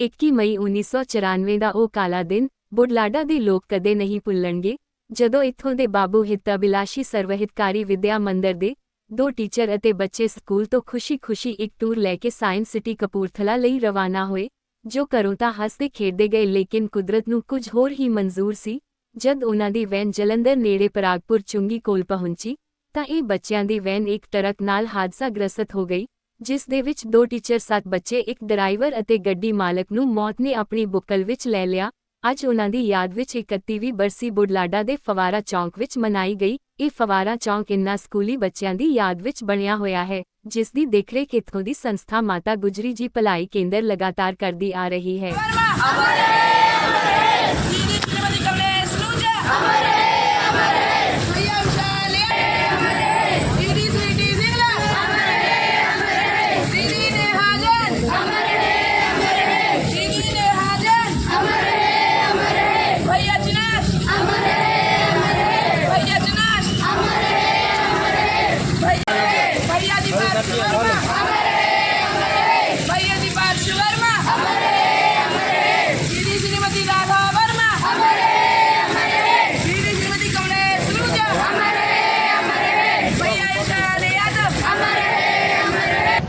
21 ਮਈ 1994 ਦਾ ਉਹ ਕਾਲਾ ਦਿਨ, ਬੁਢਲਾਡਾ ਦੇ ਲੋਕ ਕਦੇ ਨਹੀਂ ਭੁੱਲਣਗੇ, ਜਦੋਂ ਇੱਥੋਂ ਦੇ ਬਾਬੂ ਹਿੱਤਾਬਿਲਾਸ਼ੀ ਸਰਵਹਿਤਕਾਰੀ ਵਿਦਿਆ ਮੰਦਰ ਦੇ ਦੋ ਟੀਚਰ ਅਤੇ ਬੱਚੇ ਸਕੂਲ ਤੋਂ ਖੁਸ਼ੀ-ਖੁਸ਼ੀ ਇੱਕ ਟੂਰ ਲੈ ਕੇ ਸਾਇੰਸ ਸਿਟੀ ਕਪੂਰਥਲਾ ਲਈ ਰਵਾਨਾ ਹੋਏ, ਜੋ ਘਰੋਂ ਤਾਂ ਹੱਸਦੇ ਖੇਡਦੇ ਗਏ ਲੇਕਿਨ ਕੁਦਰਤ ਨੂੰ ਕੁਝ ਹੋਰ ਹੀ ਮਨਜ਼ੂਰ ਸੀ। ਜਦ ਉਹਨਾਂ ਦੀ ਵੈਨ ਜਲੰਧਰ ਨੇੜੇ ਪਰਾਗਪੁਰ ਚੁੰਗੀ ਕੋਲ ਪਹੁੰਚੀ, ਤਾਂ ਇਹ ਬੱਚਿਆਂ ਦੀ ਵੈਨ ਇੱਕ ਟਰੱਕ ਨਾਲ ਹਾਦਸਾ ਗ੍ਰਸਤ ਹੋ ਗਈ ਜਿਸ ਦੇ ਵਿੱਚ ਦੋ ਟੀਚਰ ਸੱਤ ਬੱਚੇ, ਇੱਕ ਡਰਾਈਵਰ ਅਤੇ ਗੱਡੀ ਮਾਲਕ ਨੂੰ ਮੌਤ ਨੇ ਆਪਣੀ ਬੁੱਕਲ ਵਿੱਚ ਲੈ ਲਿਆ। ਅੱਜ ਉਹਨਾਂ ਦੀ ਯਾਦ ਵਿੱਚ 31ਵੀਂ ਬਰਸੀ ਬੁਢਲਾਡਾ ਦੇ ਫਵਾਰਾ ਚੌਂਕ ਵਿੱਚ ਮਨਾਈ ਗਈ। ਇਹ ਫਵਾਰਾ ਚੌਂਕ ਇਨ੍ਹਾਂ ਸਕੂਲੀ ਬੱਚਿਆਂ ਦੀ ਯਾਦ ਵਿੱਚ ਬਣਿਆ ਹੋਇਆ ਹੈ, ਜਿਸ ਦੀ ਦੇਖਰੇਖ ਇੱਥੋਂ ਦੀ ਸੰਸਥਾ ਮਾਤਾ ਗੁਜਰੀ ਜੀ ਭਲਾਈ ਕੇਂਦਰ ਲਗਾਤਾਰ ਕਰਦੀ ਆ ਰਹੀ ਹੈ!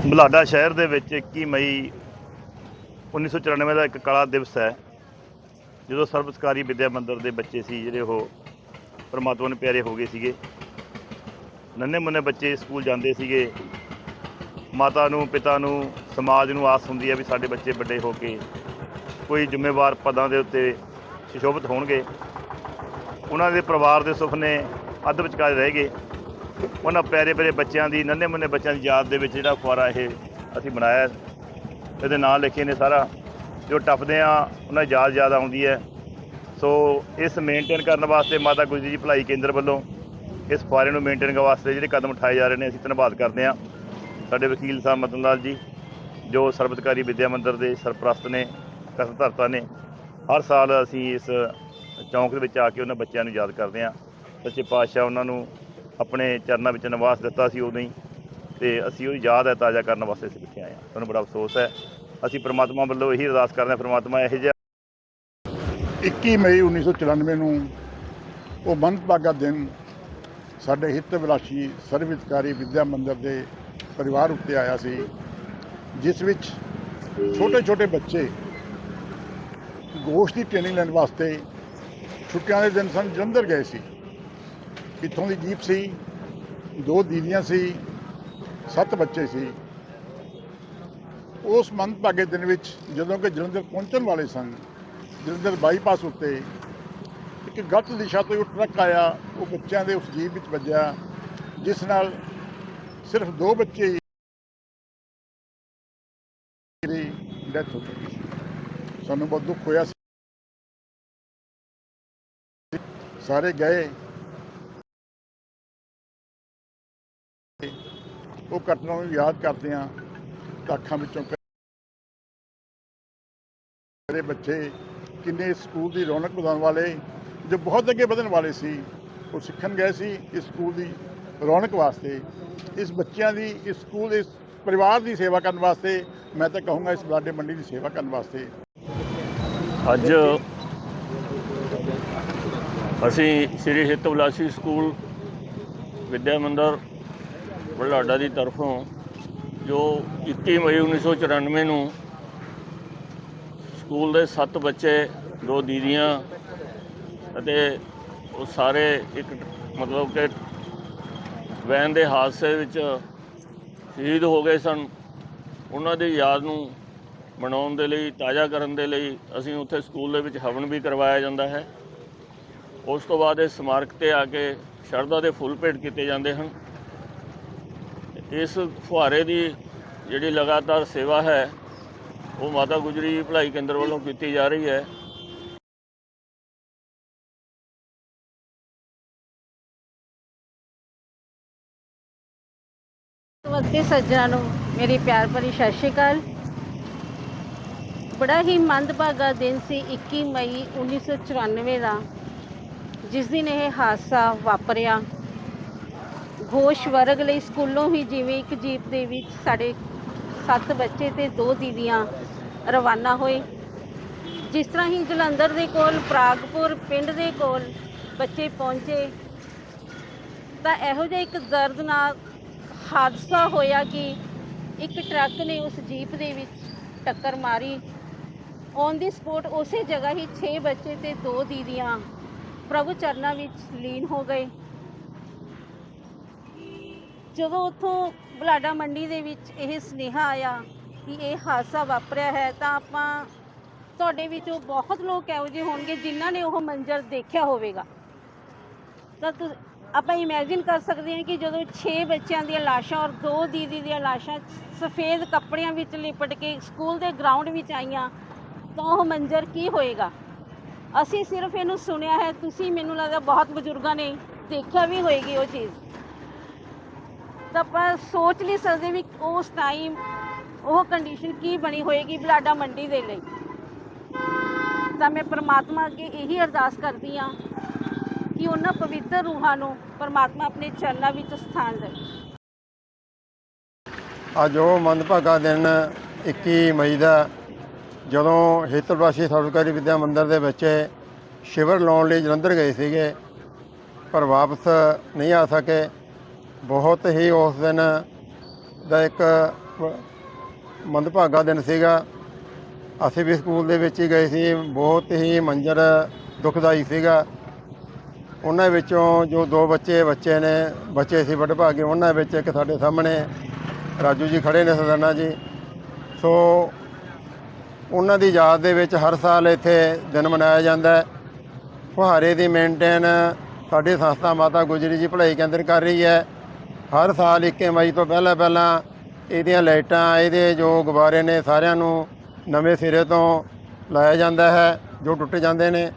ਬੁਲਾਡਾ ਸ਼ਹਿਰ ਦੇ ਵਿੱਚ 21 ਮਈ 1994 ਦਾ ਇੱਕ ਕਾਲਾ ਦਿਵਸ ਹੈ, ਜਦੋਂ ਸਰਬਸਕਾਰੀ ਵਿਦਿਆ ਮੰਦਿਰ ਦੇ ਬੱਚੇ ਸੀ ਜਿਹੜੇ ਉਹ ਪਰਮਾਤਮਾ ਨੂੰ ਪਿਆਰੇ ਹੋ ਗਏ ਸੀਗੇ। ਨੰਨੇ ਮੁੰਨੇ ਬੱਚੇ ਸਕੂਲ ਜਾਂਦੇ ਸੀਗੇ। ਮਾਤਾ ਨੂੰ, ਪਿਤਾ ਨੂੰ, ਸਮਾਜ ਨੂੰ ਆਸ ਹੁੰਦੀ ਹੈ ਵੀ ਸਾਡੇ ਬੱਚੇ ਵੱਡੇ ਹੋ ਕੇ ਕੋਈ ਜ਼ਿੰਮੇਵਾਰ ਪਦਾਂ ਦੇ ਉੱਤੇ ਸੁਸ਼ੋਭਿਤ ਹੋਣਗੇ। ਉਹਨਾਂ ਦੇ ਪਰਿਵਾਰ ਦੇ ਸੁਪਨੇ ਅੱਧ ਵਿਚਕਾਰ ਰਹਿ ਗਏ। ਉਹਨਾਂ ਪਿਆਰੇ ਪਿਆਰੇ ਬੱਚਿਆਂ ਦੀ, ਨੰਨੇ ਮੁੰਨੇ ਬੱਚਿਆਂ ਦੀ ਯਾਦ ਦੇ ਵਿੱਚ ਜਿਹੜਾ ਫੁਆਰਾ ਇਹ ਅਸੀਂ ਬਣਾਇਆ ਇਹਦੇ ਨਾਂ ਲਿਖੇ ਨੇ ਸਾਰਾ। ਜੋ ਟੱਪਦੇ ਆ ਉਹਨਾਂ ਦੀ ਯਾਦ ਯਾਦ ਆਉਂਦੀ ਹੈ। ਸੋ ਇਸ ਮੇਨਟੇਨ ਕਰਨ ਵਾਸਤੇ ਮਾਤਾ ਗੁਜਰੀ ਜੀ ਭਲਾਈ ਕੇਂਦਰ ਵੱਲੋਂ ਇਸ ਫੁਆਰੇ ਨੂੰ ਮੇਨਟੇਨ ਕਰਨ ਵਾਸਤੇ ਜਿਹੜੇ ਕਦਮ ਉਠਾਏ ਜਾ ਰਹੇ ਨੇ, ਅਸੀਂ ਧੰਨਵਾਦ ਕਰਦੇ ਹਾਂ। ਸਾਡੇ ਵਕੀਲ ਸਾਹਿਬ ਮਦਨ ਲਾਲ ਜੀ, ਜੋ ਸਰਬਤਕਾਰੀ ਵਿਦਿਆ ਮੰਦਿਰ ਦੇ ਸਰਪ੍ਰਸਤ ਨੇ ਕਸਮਧਰਤਾ ਨੇ, ਹਰ ਸਾਲ ਅਸੀਂ ਇਸ ਚੌਂਕ ਦੇ ਵਿੱਚ ਆ ਕੇ ਉਹਨਾਂ ਬੱਚਿਆਂ ਨੂੰ ਯਾਦ ਕਰਦੇ ਹਾਂ। ਸੱਚੇ ਪਾਤਸ਼ਾਹ ਉਹਨਾਂ ਨੂੰ ਆਪਣੇ ਚਰਨਾਂ ਵਿੱਚ ਨਿਵਾਸ ਦਿੱਤਾ ਸੀ ਉਦੋਂ ਹੀ ਤੇ ਅਸੀਂ ਉਹਦੀ ਯਾਦ ਹੈ ਤਾਜ਼ਾ ਕਰਨ ਵਾਸਤੇ ਅਸੀਂ ਇੱਥੇ ਆਏ ਹਾਂ। ਤੁਹਾਨੂੰ ਬੜਾ ਅਫਸੋਸ ਹੈ। ਅਸੀਂ ਪ੍ਰਮਾਤਮਾ ਵੱਲੋਂ ਇਹੀ ਅਰਦਾਸ ਕਰਦੇ ਹਾਂ, ਪ੍ਰਮਾਤਮਾ ਇਹੋ ਜਿਹਾ 21 ਮਈ 1994 ਨੂੰ ਉਹ ਮੰਦਭਾਗਾ ਦਿਨ ਸਾਡੇ ਹਿੱਤ ਵਿਲਾਸੀ ਸਰਵਿਤਕਾਰੀ ਵਿਦਿਆ ਮੰਦਰ ਦੇ ਪਰਿਵਾਰ ਉੱਤੇ ਆਇਆ ਸੀ, ਜਿਸ ਵਿੱਚ ਛੋਟੇ ਛੋਟੇ ਬੱਚੇ ਗੋਸ਼ਤ ਦੀ ਟ੍ਰੇਨਿੰਗ ਲੈਣ ਵਾਸਤੇ ਛੁੱਟੀਆਂ ਦੇ ਦਿਨ ਸਨ, ਜਲੰਧਰ ਗਏ ਸੀ। ਇੱਥੋਂ ਦੀ ਜੀਪ ਸੀ? ਦੋ ਦੀਦੀਆਂ ਸੀ, ਸੱਤ ਬੱਚੇ ਸੀ। ਉਸ ਮੰਦਭਾਗੇ ਦਿਨ ਵਿੱਚ ਜਦੋਂ ਕਿ ਜਲੰਧਰ ਪਹੁੰਚਣ ਵਾਲੇ ਸਨ, ਜਲੰਧਰ ਬਾਈਪਾਸ ਉੱਤੇ ਇੱਕ ਗਲਤ ਦਿਸ਼ਾ ਤੋਂ ਟਰੱਕ ਆਇਆ, ਉਹ ਬੱਚਿਆਂ ਦੇ ਉਸ ਜੀਪ ਵਿੱਚ ਵੱਜਿਆ, ਜਿਸ ਨਾਲ ਸਿਰਫ ਦੋ ਬੱਚੇ ਦੀ ਡੈਥ ਹੋ ਗਈ ਸਾਨੂੰ ਬਹੁਤ ਦੁੱਖ ਹੋਇਆ ਸੀ। ਸਾਰੇ ਗਏ। ਉਹ ਘਟਨਾ ਨੂੰ ਯਾਦ ਕਰਦੇ ਆ ਤਾਂ ਅੱਖਾਂ ਵਿੱਚੋਂ ਮੇਰੇ ਬੱਚੇ ਕਿੰਨੇ ਸਕੂਲ ਦੀ ਰੌਣਕ ਵਧਾਉਣ ਵਾਲੇ, ਜੋ ਬਹੁਤ ਅੱਗੇ ਵਧਣ ਵਾਲੇ ਸੀ, ਉਹ ਸਿੱਖਣ ਗਏ ਸੀ ਇਸ ਸਕੂਲ ਦੀ ਰੌਣਕ ਵਾਸਤੇ। ਇਸ ਬੱਚਿਆਂ ਦੀ, ਇਸ ਸਕੂਲ, ਇਸ ਪਰਿਵਾਰ ਦੀ ਸੇਵਾ ਕਰਨ ਵਾਸਤੇ, ਮੈਂ ਤਾਂ ਕਹੂੰਗਾ ਇਸ ਬਲਾਡੇ ਮੰਡੀ ਦੀ ਸੇਵਾ ਕਰਨ ਵਾਸਤੇ। ਅੱਜ ਅਸੀਂ ਸ੍ਰੀ ਹਿੱਤ ਵਿਲਾਸੀ ਸਕੂਲ, ਵਿਦਿਆ ਮੰਦਰ ਬੁਢਲਾਡਾ ਦੀ ਤਰਫੋਂ, ਜੋ 21 ਮਈ 1994 ਨੂੰ ਸਕੂਲ ਦੇ 7 ਬੱਚੇ, ਦੋ ਦੀਦੀਆਂ ਅਤੇ ਉਹ ਸਾਰੇ ਇੱਕ ਮਤਲਬ ਕਿ ਵੈਨ ਦੇ ਹਾਦਸੇ ਵਿੱਚ ਸ਼ਹੀਦ ਹੋ ਗਏ ਸਨ। ਉਹਨਾਂ ਦੀ ਯਾਦ ਨੂੰ ਮਨਾਉਣ ਦੇ ਲਈ, ਤਾਜ਼ਾ ਕਰਨ ਦੇ ਲਈ ਅਸੀਂ ਉੱਥੇ ਸਕੂਲ ਦੇ ਵਿੱਚ ਹਵਨ ਵੀ ਕਰਵਾਇਆ ਜਾਂਦਾ ਹੈ। ਉਸ ਤੋਂ ਬਾਅਦ ਇਹ ਸਮਾਰਕ ਤੇ ਆ ਕੇ ਸ਼ਰਧਾ ਦੇ ਫੁੱਲ ਭੇਟ ਕੀਤੇ ਜਾਂਦੇ ਹਨ। ਇਸ ਫੁਹਾਰੇ ਦੀ ਜਿਹੜੀ ਲਗਾਤਾਰ ਸੇਵਾ ਹੈ, ਉਹ ਮਾਤਾ ਗੁਜਰੀ ਭਲਾਈ ਕੇਂਦਰ ਵੱਲੋਂ ਕੀਤੀ ਜਾ ਰਹੀ ਹੈ। ਵਕਤੀ ਸੱਜਣਾ ਨੂੰ, ਮੇਰੀ ਪਿਆਰ ਭਰੀ ਸਤਿ ਸ਼੍ਰੀ ਅਕਾਲ। ਬੜਾ ਹੀ ਮੰਦਭਾਗਾ ਦਿਨ ਸੀ 21 ਮਈ 1994 ਦਾ, ਜਿਸ ਦਿਨ ਇਹ ਹਾਦਸਾ ਵਾਪਰਿਆ। ਘੋਸ਼ ਵਰਗ ਲਈ ਸਕੂਲੋਂ ਹੀ ਜਿਵੇਂ ਇੱਕ ਜੀਪ ਦੇ ਵਿੱਚ ਸਾਡੇ ਸੱਤ ਬੱਚੇ ਤੇ ਦੋ ਦੀਦੀਆਂ ਰਵਾਨਾ ਹੋਏ। ਜਿਸ ਤਰ੍ਹਾਂ ਹੀ ਜਲੰਧਰ ਦੇ ਕੋਲ, ਪ੍ਰਾਗਪੁਰ ਪਿੰਡ ਦੇ ਕੋਲ ਬੱਚੇ ਪਹੁੰਚੇ, ਤਾਂ ਇਹੋ ਜਿਹਾ ਇੱਕ ਦਰਦਨਾਕ ਹਾਦਸਾ ਹੋਇਆ ਕਿ ਇੱਕ ਟਰੱਕ ਨੇ ਉਸ ਜੀਪ ਦੇ ਵਿੱਚ ਟੱਕਰ ਮਾਰੀ। ਔਨ ਦੀ ਸਪੋਟ ਉਸੇ ਜਗ੍ਹਾ ਹੀ 6 ਬੱਚੇ ਤੇ ਦੋ ਦੀਦੀਆਂ ਪ੍ਰਭੂ ਚਰਨਾਂ ਵਿੱਚ ਲੀਨ ਹੋ ਗਏ। ਜਦੋਂ ਉੱਥੋਂ ਬੁਲਾਡਾ ਮੰਡੀ ਦੇ ਵਿੱਚ ਇਹ ਸੁਨੇਹਾ ਆਇਆ ਕਿ ਇਹ ਹਾਦਸਾ ਵਾਪਰਿਆ ਹੈ, ਤਾਂ ਆਪਾਂ ਤੁਹਾਡੇ ਵਿੱਚੋਂ ਬਹੁਤ ਲੋਕ ਇਹੋ ਜਿਹੇ ਹੋਣਗੇ ਜਿਨ੍ਹਾਂ ਨੇ ਉਹ ਮੰਜ਼ਰ ਦੇਖਿਆ ਹੋਵੇਗਾ। ਤਾਂ ਤੁ- ਆਪਾਂ ਇਮੇਜਿਨ ਕਰ ਸਕਦੇ ਹਾਂ ਕਿ ਜਦੋਂ 6 ਬੱਚਿਆਂ ਦੀਆਂ ਲਾਸ਼ਾਂ ਔਰ ਦੋ ਦੀਦੀ ਦੀਆਂ ਲਾਸ਼ਾਂ ਸਫੇਦ ਕੱਪੜਿਆਂ ਵਿੱਚ ਲਿਪਟ ਕੇ ਸਕੂਲ ਦੇ ਗਰਾਊਂਡ ਵਿੱਚ ਆਈਆਂ, ਤਾਂ ਉਹ ਮੰਜ਼ਰ ਕੀ ਹੋਏਗਾ? ਅਸੀਂ ਸਿਰਫ ਇਹਨੂੰ ਸੁਣਿਆ ਹੈ, ਤੁਸੀਂ ਮੈਨੂੰ ਲੱਗਦਾ ਬਹੁਤ ਬਜ਼ੁਰਗਾਂ ਨੇ ਦੇਖਿਆ ਵੀ ਹੋਏਗੀ ਉਹ ਚੀਜ਼। ਤਾਂ ਆਪਾਂ ਸੋਚ ਨਹੀਂ ਸਕਦੇ ਵੀ ਉਸ ਟਾਈਮ ਉਹ ਕੰਡੀਸ਼ਨ ਕੀ ਬਣੀ ਹੋਏਗੀ ਬਲਾਡਾ ਮੰਡੀ ਦੇ ਲਈ। ਤਾਂ ਮੈਂ ਪ੍ਰਮਾਤਮਾ ਅੱਗੇ ਇਹੀ ਅਰਦਾਸ ਕਰਦੀ ਹਾਂ ਕਿ ਉਹਨਾਂ ਪਵਿੱਤਰ ਰੂਹਾਂ ਨੂੰ ਪ੍ਰਮਾਤਮਾ ਆਪਣੇ ਚਰਨਾਂ ਵਿੱਚ ਸਥਾਨ ਦੇਵੇ। ਅੱਜ ਉਹ ਮੰਦਭਾਗਾ ਦਿਨ 21 ਮਈ ਦਾ ਜਦੋਂ ਹੇਤਰਵਾਸੀ ਸਰਕਾਰੀ ਵਿਦਿਆ ਮੰਦਿਰ ਦੇ ਬੱਚੇ ਸ਼ਿਵਰ ਲਾਉਣ ਲਈ ਜਲੰਧਰ ਗਏ ਸੀਗੇ, ਪਰ ਵਾਪਸ ਨਹੀਂ ਆ ਸਕੇ। ਬਹੁਤ ਹੀ ਉਸ ਦਿਨ ਦਾ ਇੱਕ ਮੰਦਭਾਗਾ ਦਿਨ ਸੀਗਾ। ਅਸੀਂ ਵੀ ਸਕੂਲ ਦੇ ਵਿੱਚ ਹੀ ਗਏ ਸੀ। ਬਹੁਤ ਹੀ ਮੰਜ਼ਰ ਦੁਖਦਾਈ ਸੀਗਾ। ਉਹਨਾਂ ਵਿੱਚੋਂ ਜੋ ਦੋ ਬੱਚੇ ਬੱਚੇ ਨੇ, ਬੱਚੇ ਸੀ ਵਡਭਾਗੇ, ਉਹਨਾਂ ਵਿੱਚ ਇੱਕ ਸਾਡੇ ਸਾਹਮਣੇ ਰਾਜੂ ਜੀ ਖੜੇ ਨੇ, ਸਦਾਨਾ ਜੀ। ਸੋ ਉਹਨਾਂ ਦੀ ਯਾਦ ਦੇ ਵਿੱਚ ਹਰ ਸਾਲ ਇੱਥੇ ਦਿਨ ਮਨਾਇਆ ਜਾਂਦਾ ਹੈ। ਫੁਹਾਰੇ ਦੀ ਮੇਨਟੇਨ ਸਾਡੀ ਸੰਸਥਾ ਮਾਤਾ ਗੁਜਰੀ ਜੀ ਭਲਾਈ ਕੇਂਦਰ ਕਰ ਰਹੀ ਹੈ। ਹਰ ਸਾਲ 21 ਮਈ ਤੋਂ ਪਹਿਲਾਂ ਪਹਿਲਾਂ ਇਹਦੀਆਂ ਲਾਈਟਾਂ, ਇਹਦੇ ਜੋ ਗੁਬਾਰੇ ਨੇ ਸਾਰਿਆਂ ਨੂੰ ਨਵੇਂ ਸਿਰੇ ਤੋਂ ਲਾਇਆ ਜਾਂਦਾ ਹੈ, ਜੋ ਟੁੱਟ ਜਾਂਦੇ ਨੇ।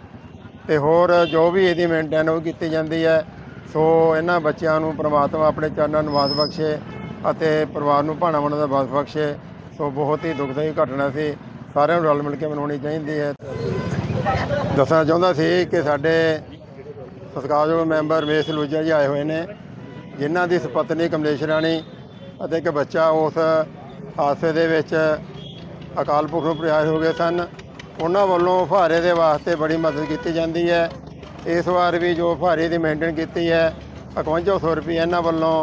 ਤੇ ਹੋਰ ਜੋ ਵੀ ਇਹਦੀ ਮੇਨਟੇਨ ਉਹ ਕੀਤੀ ਜਾਂਦੀ ਹੈ। ਸੋ ਇਹਨਾਂ ਬੱਚਿਆਂ ਨੂੰ ਪ੍ਰਮਾਤਮਾ ਆਪਣੇ ਚਰਨਾਂ ਨੂੰ ਵਾਸ ਬਖਸ਼ੇ ਅਤੇ ਪਰਿਵਾਰ ਨੂੰ ਭਾਣਾ ਬਣਨ ਦਾ ਵਾਸ ਬਖਸ਼ੇ। ਸੋ ਬਹੁਤ ਹੀ ਦੁਖਦਾਈ ਘਟਨਾ ਸੀ। ਸਾਰਿਆਂ ਨੂੰ ਰਲ ਮਿਲ ਕੇ ਮਨਾਉਣੀ ਚਾਹੀਦੀ ਹੈ। ਦੱਸਣਾ ਚਾਹੁੰਦਾ ਸੀ ਕਿ ਸਾਡੇ ਸਤਿਕਾਰਯੋਗ ਮੈਂਬਰ ਮੇਸ ਲੂਜਾ ਜੀ ਆਏ ਹੋਏ ਨੇ। ਜਿਨ੍ਹਾਂ ਦੀ ਸੁਪਤਨੀ ਕਮਲੇਸ਼ ਰਾਣੀ ਅਤੇ ਇੱਕ ਬੱਚਾ ਉਸ ਹਾਦਸੇ ਦੇ ਵਿੱਚ ਅਕਾਲ ਪੁਰਖ ਨੂੰ ਪ੍ਰਯਾਸ ਹੋ ਗਏ ਸਨ। ਉਹਨਾਂ ਵੱਲੋਂ ਫੁਹਾਰੇ ਦੇ ਵਾਸਤੇ ਬੜੀ ਮਦਦ ਕੀਤੀ ਜਾਂਦੀ ਹੈ। ਇਸ ਵਾਰ ਵੀ ਜੋ ਫੁਹਾਰੇ ਦੀ ਮੇਨਟੇਨ ਕੀਤੀ ਹੈ 5100 ਰੁਪਏ ਇਹਨਾਂ ਵੱਲੋਂ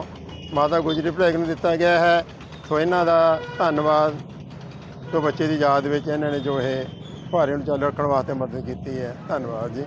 ਮਾਤਾ ਗੁਜਰੀ ਭਲਾਈ ਨੂੰ ਦਿੱਤਾ ਗਿਆ ਹੈ। ਸੋ ਇਹਨਾਂ ਦਾ ਧੰਨਵਾਦ ਜੋ ਬੱਚੇ ਦੀ ਯਾਦ ਵਿੱਚ ਇਹਨਾਂ ਨੇ ਜੋ ਇਹ ਫੁਹਾਰੇ ਨੂੰ ਚੱਲ ਰੱਖਣ ਵਾਸਤੇ ਮਦਦ ਕੀਤੀ ਹੈ। ਧੰਨਵਾਦ ਜੀ।